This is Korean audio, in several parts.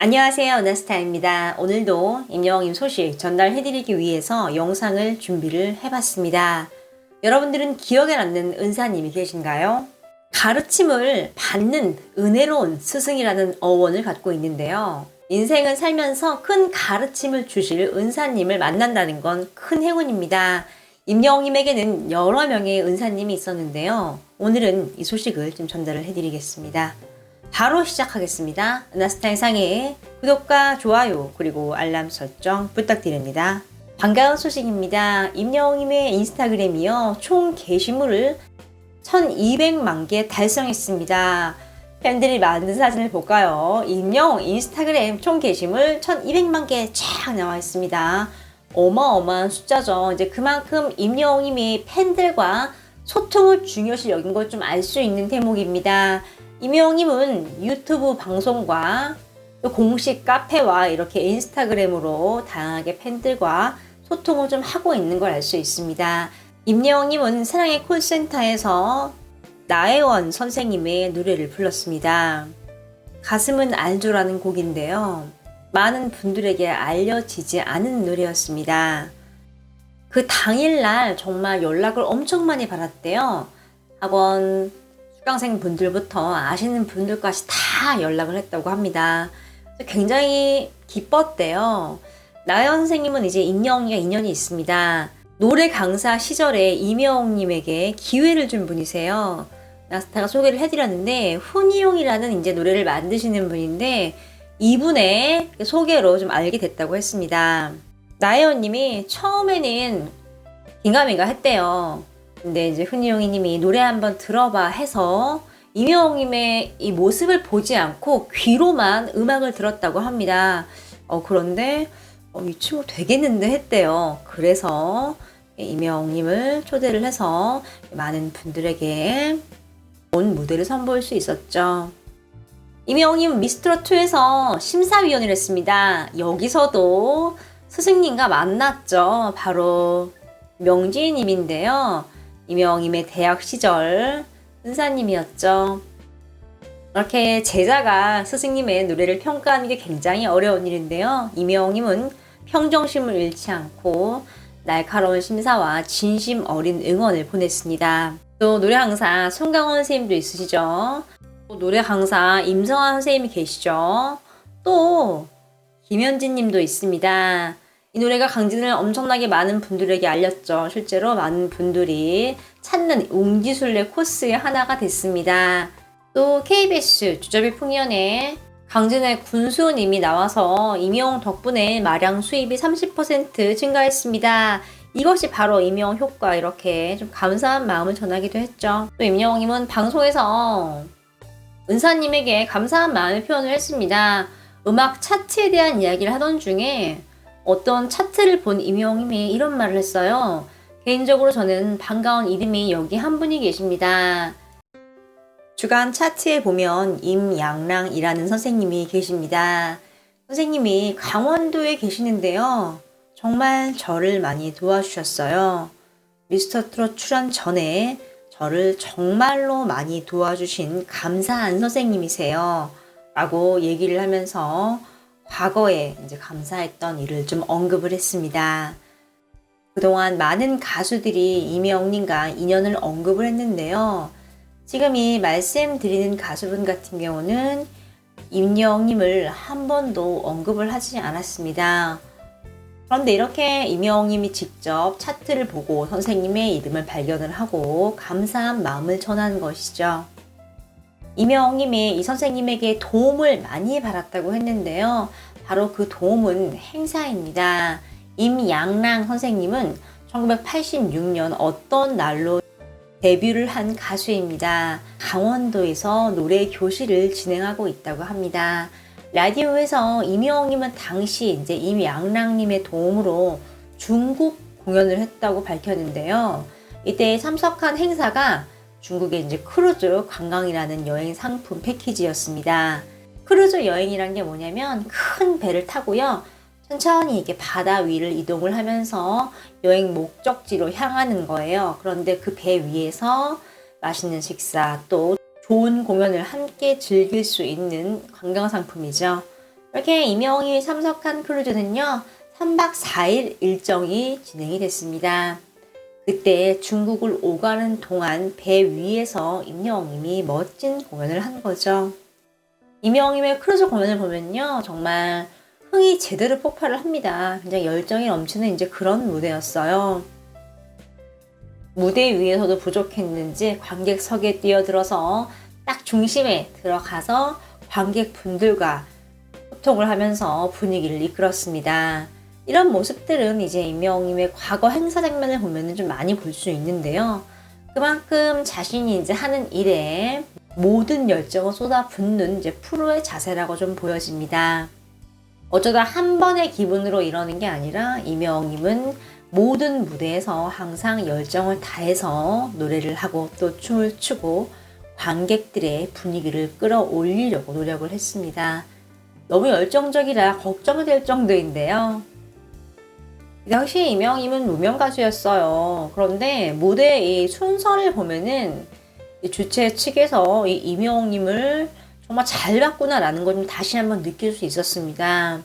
안녕하세요. 은하스타입니다. 오늘도 임영임 소식 전달해드리기 위해서 영상을 준비를 해봤습니다. 여러분들은 기억에 남는 은사님이 계신가요? 가르침을 받는 은혜로운 스승이라는 어원을 갖고 있는데요. 인생을 살면서 큰 가르침을 주실 은사님을 만난다는 건 큰 행운입니다. 임영임에게는 여러 명의 은사님이 있었는데요. 오늘은 이 소식을 좀 전달을 해드리겠습니다. 바로 시작하겠습니다. 은하스타일 상의 구독과 좋아요 그리고 알람 설정 부탁드립니다. 반가운 소식입니다. 임영임의 인스타그램이요. 총 게시물을 1200만 개 달성했습니다. 팬들이 만든 사진을 볼까요? 임영 인스타그램 총 게시물 1200만 개 쫙 나와 있습니다. 어마어마한 숫자죠. 이제 그만큼 임영임이 팬들과 소통을 중요시 여긴 걸 좀 알 수 있는 대목입니다. 임영임은 유튜브 방송과 또 공식 카페와 이렇게 인스타그램으로 다양하게 팬들과 소통을 좀 하고 있는 걸 알 수 있습니다. 임영임은 사랑의 콜센터에서 나혜원 선생님의 노래를 불렀습니다. 가슴은 알조라는 곡인데요. 많은 분들에게 알려지지 않은 노래였습니다. 그 당일날 정말 연락을 엄청 많이 받았대요. 학원 수강생 분들부터 아시는 분들까지 다 연락을 했다고 합니다. 굉장히 기뻤대요. 나연 선생님은 이제 임영이가 인연이 있습니다. 노래 강사 시절에 이명님에게 기회를 준 분이세요. 나스타가 소개를 해드렸는데 훈이용이라는 이제 노래를 만드시는 분인데 이분의 소개로 좀 알게 됐다고 했습니다. 나혜원님이 처음에는 긴가민가 했대요. 근데 이제 훈이용이님이 노래 한번 들어봐 해서 이명님의 이 모습을 보지 않고 귀로만 음악을 들었다고 합니다. 어, 그런데 어, 이 친구 되겠는데 했대요. 그래서 이명님을 초대를 해서 많은 분들에게 온 무대를 선보일 수 있었죠. 이명님 미스트롯2에서 심사위원을 했습니다. 여기서도 스승님과 만났죠. 바로 명지님인데요. 이명님의 대학 시절 은사님이었죠. 이렇게 제자가 스승님의 노래를 평가하는 게 굉장히 어려운 일인데요. 이명님은 평정심을 잃지 않고 날카로운 심사와 진심 어린 응원을 보냈습니다. 또 노래 강사 송강원 선생님도 있으시죠. 또 노래 강사 임성환 선생님이 계시죠. 또 김현진 님도 있습니다. 이 노래가 강진을 엄청나게 많은 분들에게 알렸죠. 실제로 많은 분들이 찾는 웅지술래 코스의 하나가 됐습니다. 또 KBS 주저비 풍년에 강진의 군수님이 나와서 임용 덕분에 마량 수입이 30% 증가했습니다. 이것이 바로 임용 효과 이렇게 좀 감사한 마음을 전하기도 했죠. 또 임영님은 방송에서 은사님에게 감사한 마음을 표현을 했습니다. 음악 차트에 대한 이야기를 하던 중에 어떤 차트를 본 임영님이 이런 말을 했어요. 개인적으로 저는 반가운 이름이 여기 한 분이 계십니다. 주간 차트에 보면 임양랑이라는 선생님이 계십니다. 선생님이 강원도에 계시는데요. 정말 저를 많이 도와주셨어요. 미스터 트롯 출연 전에 저를 정말로 많이 도와주신 감사한 선생님이세요. 라고 얘기를 하면서 과거에 이제 감사했던 일을 좀 언급을 했습니다. 그동안 많은 가수들이 이명님과 인연을 언급을 했는데요. 지금 이 말씀드리는 가수분 같은 경우는 임영님을 한 번도 언급을 하지 않았습니다. 그런데 이렇게 임영님이 직접 차트를 보고 선생님의 이름을 발견을 하고 감사한 마음을 전한 것이죠. 이명님이 이 선생님에게 도움을 많이 받았다고 했는데요. 바로 그 도움은 행사입니다. 임양랑 선생님은 1986년 어떤 날로 데뷔를 한 가수입니다. 강원도에서 노래 교실을 진행하고 있다고 합니다. 라디오에서 임영님은 당시 이제 임양랑님의 도움으로 중국 공연을 했다고 밝혔는데요. 이때 참석한 행사가 중국의 이제 크루즈 관광이라는 여행 상품 패키지였습니다. 크루즈 여행이란 게 뭐냐면 큰 배를 타고요. 천천히 이렇게 바다 위를 이동을 하면서 여행 목적지로 향하는 거예요. 그런데 그 배 위에서 맛있는 식사 또 좋은 공연을 함께 즐길 수 있는 관광 상품이죠. 이렇게 임영웅이 참석한 크루즈는요, 3박 4일 일정이 진행이 됐습니다. 그때 중국을 오가는 동안 배 위에서 임영웅님이 멋진 공연을 한 거죠. 임영웅님의 크루즈 공연을 보면요, 정말 흥이 제대로 폭발을 합니다. 굉장히 열정이 넘치는 이제 그런 무대였어요. 무대 위에서도 부족했는지 관객석에 뛰어들어서 딱 중심에 들어가서 관객분들과 소통을 하면서 분위기를 이끌었습니다. 이런 모습들은 이제 임영웅님의 과거 행사 장면을 보면 좀 많이 볼 수 있는데요. 그만큼 자신이 이제 하는 일에 모든 열정을 쏟아붓는 이제 프로의 자세라고 좀 보여집니다. 어쩌다 한 번의 기분으로 이러는 게 아니라 임영웅님은 모든 무대에서 항상 열정을 다해서 노래를 하고 또 춤을 추고 관객들의 분위기를 끌어올리려고 노력을 했습니다. 너무 열정적이라 걱정이 될 정도인데요. 이 당시 이명임은 무명 가수였어요. 그런데 무대의 순서를 보면은 주최 측에서 이 이명님을 정말 잘 봤구나라는 걸 좀 다시 한번 느낄 수 있었습니다.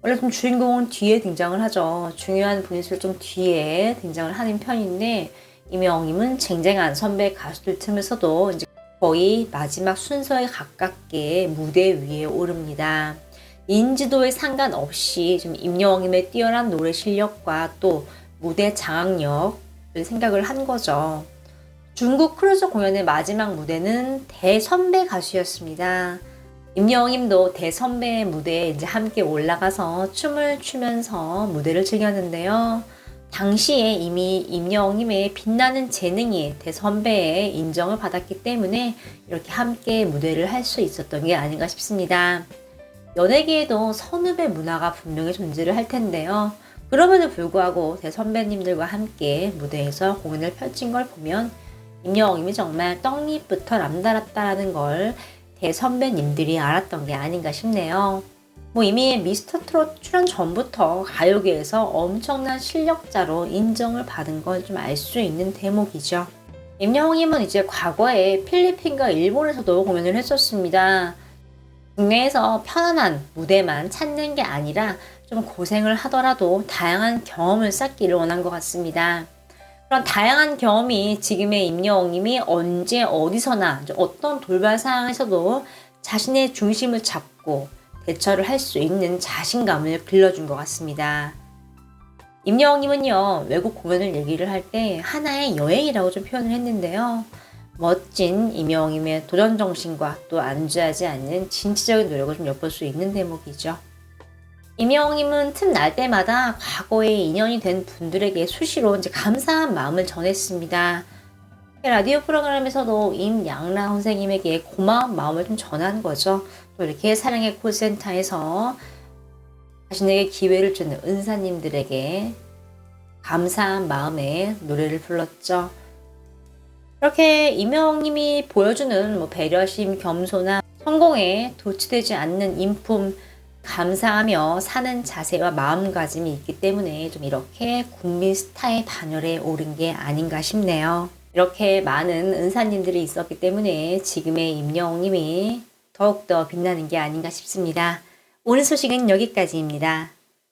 원래 좀 주인공은 뒤에 등장을 하죠. 중요한 분일수록 좀 뒤에 등장을 하는 편인데 이명님은 쟁쟁한 선배 가수들 틈에서도 이제 거의 마지막 순서에 가깝게 무대 위에 오릅니다. 인지도에 상관없이 좀 임영웅님의 뛰어난 노래 실력과 또 무대 장악력을 생각을 한 거죠. 중국 크루즈 공연의 마지막 무대는 대선배 가수였습니다. 임영웅님도 대선배의 무대에 이제 함께 올라가서 춤을 추면서 무대를 즐겼는데요. 당시에 이미 임영웅님의 빛나는 재능이 대선배의 인정을 받았기 때문에 이렇게 함께 무대를 할 수 있었던 게 아닌가 싶습니다. 연예계에도 선후배 문화가 분명히 존재를 할 텐데요. 그럼에도 불구하고 대선배님들과 함께 무대에서 공연을 펼친 걸 보면 임영웅님이 정말 떡잎부터 남달랐다라는 걸 대선배님들이 알았던 게 아닌가 싶네요. 뭐 이미 미스터 트롯 출연 전부터 가요계에서 엄청난 실력자로 인정을 받은 걸 좀 알 수 있는 대목이죠. 임영웅님은 이제 과거에 필리핀과 일본에서도 공연을 했었습니다. 국내에서 편안한 무대만 찾는 게 아니라 좀 고생을 하더라도 다양한 경험을 쌓기를 원한 것 같습니다. 그런 다양한 경험이 지금의 임영웅님이 언제 어디서나 어떤 돌발 상황에서도 자신의 중심을 잡고 대처를 할 수 있는 자신감을 길러준 것 같습니다. 임영웅님은요 외국 공연을 얘기를 할 때 하나의 여행이라고 좀 표현을 했는데요. 멋진 임영웅님의 도전 정신과 또 안주하지 않는 진취적인 노력을 좀 엿볼 수 있는 대목이죠. 임영웅님은 틈날 때마다 과거에 인연이 된 분들에게 수시로 이제 감사한 마음을 전했습니다. 라디오 프로그램에서도 임양라 선생님에게 고마운 마음을 좀 전한 거죠. 또 이렇게 사랑의 콜센터에서 자신에게 기회를 주는 은사님들에게 감사한 마음에 노래를 불렀죠. 이렇게 임영웅님이 보여주는 뭐 배려심, 겸손함, 성공에 도취되지 않는 인품, 감사하며 사는 자세와 마음가짐이 있기 때문에 좀 이렇게 국민 스타의 반열에 오른 게 아닌가 싶네요. 이렇게 많은 은사님들이 있었기 때문에 지금의 임영웅님이 더욱더 빛나는 게 아닌가 싶습니다. 오늘 소식은 여기까지입니다.